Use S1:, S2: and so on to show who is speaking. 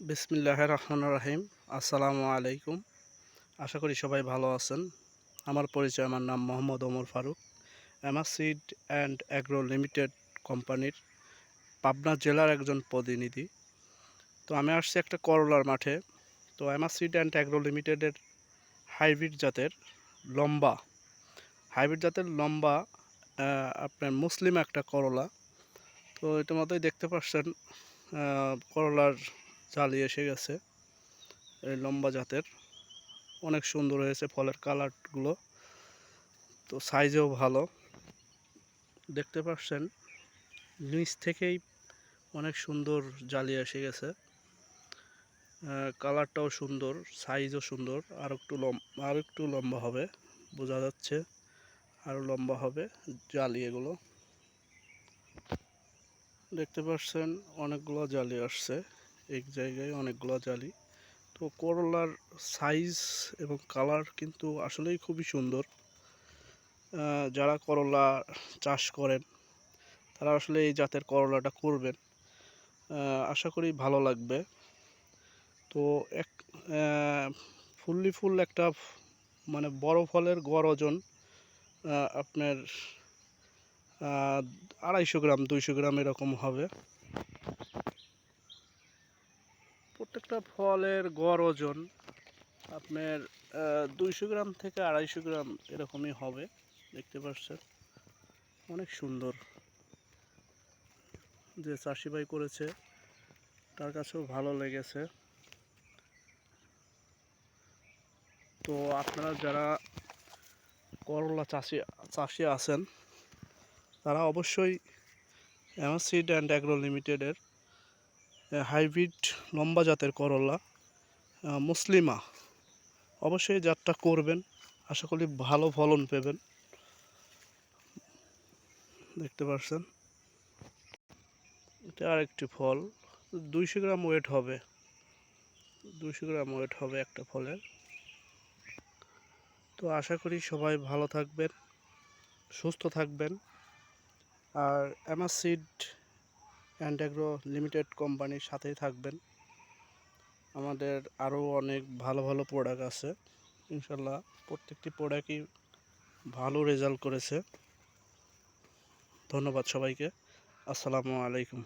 S1: বিসমিল্লাহ রহমান রাহিম। আসসালামু আলাইকুম। আশা করি সবাই ভালো আছেন। আমার পরিচয়, আমার নাম Mohammad Omar Faruk. Amacid and Agro Limited কোম্পানির পাবনা জেলার একজন প্রতিনিধি। তো আমি আসছি একটা করলার মাঠে। তো অ্যামাসিড অ্যান্ড অ্যাগ্রো লিমিটেডের হাইব্রিড জাতের লম্বা। হাইব্রিড জাতের লম্বা আপনার মুসলিম একটা করলা। তো ইতিমধ্যেই দেখতে পাচ্ছেন করলার জালি এসে গেছে। এই লম্বা জাতের। অনেক সুন্দর হয়েছে ফলের কালারগুলো। তো সাইজেও ভালো। দেখতে পাচ্ছেন, নিচ থেকেই অনেক সুন্দর জালি এসে গেছে। কালারটাও সুন্দর, সাইজও সুন্দর। আর একটু লম, আর একটু লম্বা হবে, বোঝা যাচ্ছে। আরও লম্বা হবে জালি এগুলো। দেখতে পাচ্ছেন, অনেকগুলো জালি আসছে। এক জায়গায় অনেকগুলো জালি। তো করলার সাইজ এবং কালার কিন্তু আসলেই খুবই সুন্দর। যারা করলা চাষ করেন, তারা আসলে এই জাতের করলাটা করবেন। আশা করি ভালো লাগবে। তো এক ফুললি ফুল একটা মানে বড় ফলের গড় ওজন আপনার আড়াইশো গ্রাম, দুইশো গ্রাম এরকম হবে। প্রত্যেকটা ফলের গড় ওজন আপনার দুইশো গ্রাম থেকে আড়াইশো গ্রাম এরকমই হবে, দেখতে পাচ্ছেন। অনেক সুন্দর যে চাষি ভাই করেছে, তার কাছেও ভালো লেগেছে। তো আপনারা যারা করলা চাষি চাষি আছেন, তারা অবশ্যই অ্যামাসিড অ্যান্ড অ্যাগ্রো লিমিটেডের হাইব্রিড লম্বা জাতের করলা মুসলিমা। অবশ্যই জাতটা করবেন। আশা করি ভালো ফলন পেবেন। দেখতে পাচ্ছেন এটা আরেকটি ফল। দুইশো গ্রাম ওয়েট হবে। দুইশো গ্রাম ওয়েট হবে একটা ফলের। তো আশা করি সবাই ভালো থাকবেন, সুস্থ থাকবেন। আর অ্যামাসিড অ্যান্ড অ্যাগ্রো লিমিটেড কোম্পানির সাথেই থাকবেন। আমাদের আরও অনেক ভালো ভালো প্রোডাক্ট আছে। ইনশাল্লাহ প্রত্যেকটি প্রোডাক্টই ভালো রেজাল্ট করেছে। ধন্যবাদ সবাইকে। আসসালামু আলাইকুম।